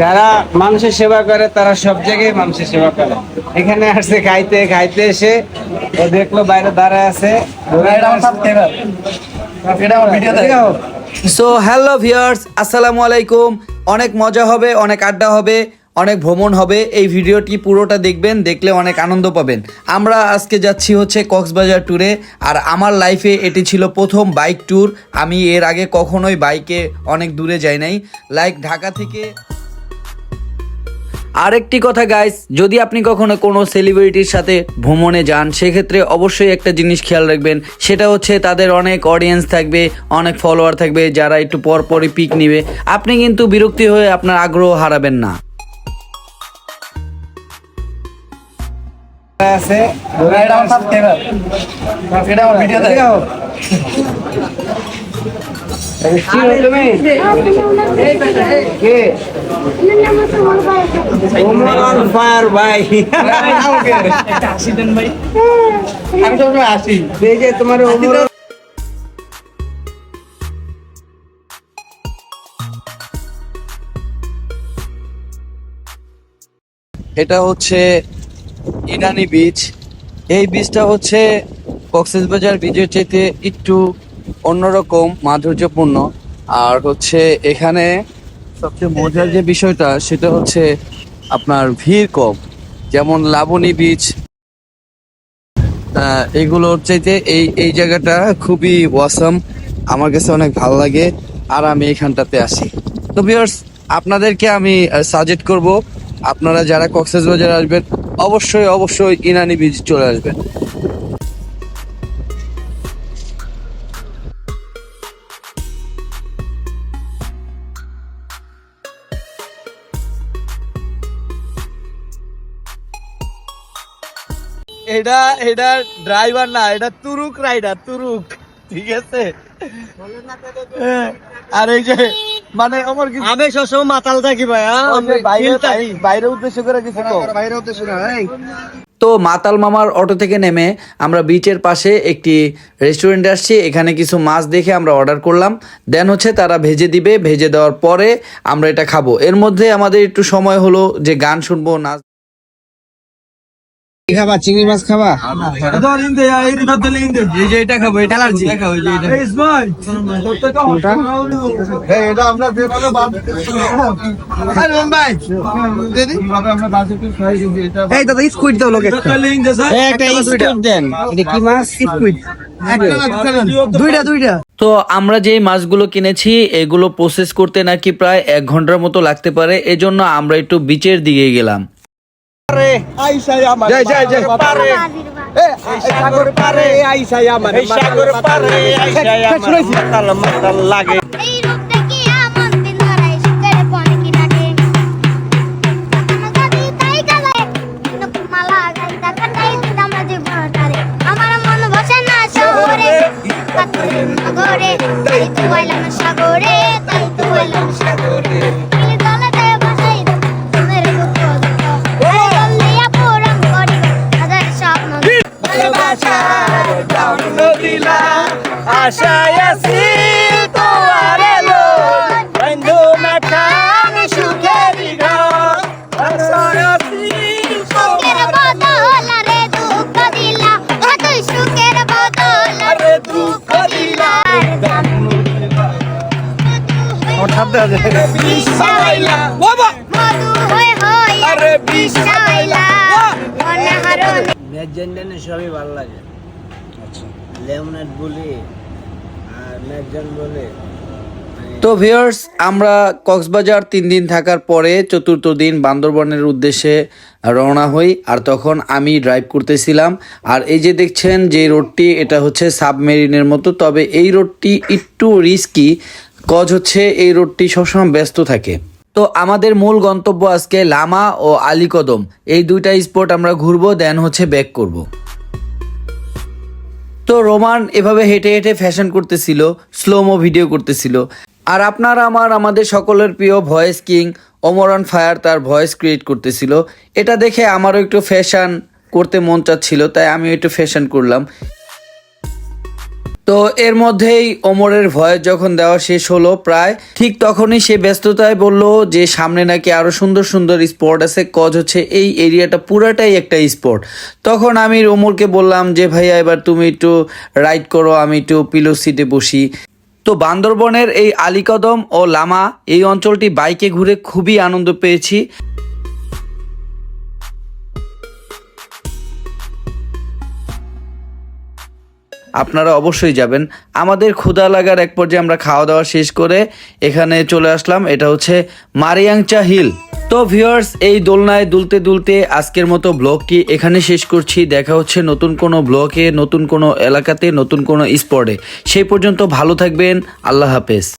যারা মানুষের সেবা করে তারা সব জায়গায় মানুষের সেবা করে। এখানে আসছে খাইতে খাইতে এসে ও দেখল বাইরে দাঁড়ায় আছে। সো হ্যালো ভিউয়ার্স আসসালামু আলাইকুম। অনেক মজা হবে অনেক আড্ডা হবে অনেক ভ্রমণ হবে। এই ভিডিওটি পুরোটা দেখবেন দেখলে অনেক আনন্দ পাবেন। আমরা আজকে যাচ্ছি হচ্ছে কক্সবাজার ট্যুরে আর আমার লাইফে এটি ছিল প্রথম বাইক ট্যুর আমি এর আগে কখনোই বাইকে অনেক দূরে যাই নাই। লাইক ঢাকা থেকে আরেকটি কথা গাইস যদি আপনি কখনো কোনো সেলিব্রিটির সাথে ভ্রমণে যান, সেক্ষেত্রে অবশ্যই একটা জিনিস খেয়াল রাখবেন, সেটা হচ্ছে তাদের অনেক অডিয়েন্স থাকবে, অনেক ফলোয়ার থাকবে, যারা একটু পর পরই পিক নিবে। আপনি কিন্তু বিরক্তি হয়ে আপনার আগ্রহ হারাবেন না। আছে। তোমার এটা হচ্ছে ইনানি বিচ। এই বিচটা হচ্ছে কক্সবাজার বীজের চাইতে একটু অন্যরকম মাধুর্যপূর্ণ। আর হচ্ছে এখানে সবচেয়ে মজার যে বিষয়টা সেটা হচ্ছে আপনার ভিড় কম। যেমন লাবণী আহ, এগুলোর চাইতে এই এই জায়গাটা খুবই ওয়াসাম আমার কাছে অনেক ভালো লাগে আর আমি এখানটাতে আসি। তো ভিউয়ার্স আপনাদেরকে আমি সাজেস্ট করব আপনারা যারা কক্সবাজার আসবেন অবশ্যই অবশ্যই ইনানি বিচ চলে আসবেন। এটা এটা ড্রাইভার না এটা তুরুক রাইডার তুরুক। ঠিক আছে? হ্যাঁ, আর এই যে মানে আমার কি আমি সবসময় মাতাল থাকি ভাই হ্যাঁ? বাইরে উদ্দেশ্য করে কিছু তো বাইরে উদ্দেশ্য না এই। তো মাতাল মামার অটো থেকে নেমে আমরা বিচের পাশে একটি রেস্টুরেন্টে আসছি। এখানে কিছু মাছ দেখে আমরা অর্ডার করলাম। দেন হচ্ছে তারা ভেজে দিবে। ভেজে দেওয়ার পরে আমরা এটা খাব। এর মধ্যে আমাদের একটু সময় হলো যে গান শুনব নাচ খাবা? চিংড়ি মাছ খাবা? এই যে এটা খাব এটা অ্যালার্জি এই দাদা স্কুইড দাও লোকে একটা। স্কুইড দেন। এটা কি মাছ? স্কুইড দুইটা দুইটা। তো আমরা যে মাছগুলো কিনেছি এগুলো প্রসেস করতে নাকি প্রায় এক ঘণ্টার মতো লাগতে পারে এজন্য আমরা একটু বিচের দিকে গেলাম। জয় জয় জয়। পারে। সাগর পারে। আইসাই আমার সাগর পারে আইসাই আমার মাতাল মাতাল লাগে। আশায় আছি তোমার এলো। বন্ধু মাখান সুখের ঘর। আশায় আছি সুখের বদল রে দুঃখ দিলা। ও সুখের বদল রে দুঃখ দিলা। বিশাইলা। বাবা মধু আরে বিশাইলা। অনাহরণ ম্যাকজান সবই ভালো লাগে। আচ্ছা। লেমনেট বলি বলে। তো ভিউয়ার্স, আমরা কক্সবাজার তিন দিন থাকার পরে চতুর্থ দিন বান্দরবনের উদ্দেশ্যে রওনা হই, আর তখন আমি ড্রাইভ করতেছিলাম। আর এই যে দেখছেন যে রোডটি এটা হচ্ছে সাবমেরিনের মতো, তবে এই রোডটি একটু রিস্কি কজ হচ্ছে এই রোডটি সবসময় ব্যস্ত থাকে। তো আমাদের মূল গন্তব্য আজকে লামা ও আলীকদম। এই দুইটা স্পট আমরা ঘুরবো দেন হচ্ছে ব্যাক করব। তো রোমান এভাবে হেঁটে হেঁটে ফ্যাশন করতেছিল স্লোমো ভিডিও করতেছিল। আর আপনারা, আমার, আমাদের সকলের প্রিয় ভয়েস কিং অমরন ফায়ার তার ভয়েস ক্রিয়েট করতেছিল। এটা দেখে আমারও একটু ফ্যাশন করতে মন চাচ্ছিল, তাই আমি একটু ফ্যাশন করলাম। তো এর মধ্যেই ওমরের ভয়েস যখন দেওয়া শেষ হলো প্রায়, ঠিক তখনই সে ব্যস্ততায় বলল যে সামনে নাকি আরও সুন্দর সুন্দর স্পট আছে, কজ হচ্ছে এই এরিয়াটা পুরাটাই একটা স্পট। তখন আমি ওমরকে বললাম যে, ভাইয়া, এবার তুমি একটু রাইড করো, আমি একটু পিলো সিটে বসি। তো বান্দরবনের এই আলিকদম ও লামা, এই অঞ্চলটি বাইকে ঘুরে খুবই আনন্দ পেয়েছি। আপনারা অবশ্যই যাবেন। আমাদের ক্ষুধা লাগার এক পর্যায়ে আমরা খাওয়া দাওয়া শেষ করে এখানে চলে আসলাম। এটা হচ্ছে মারিয়াংচা হিল। তো ভিউয়ার্স, এই দোলনায় দুলতে দুলতে আজকের মতো ব্লগটি এখানে শেষ করছি। দেখা হচ্ছে নতুন কোনো ব্লকে নতুন কোনো এলাকাতে, নতুন কোনো স্পটে। সেই পর্যন্ত ভালো থাকবেন। আল্লাহ হাফেজ।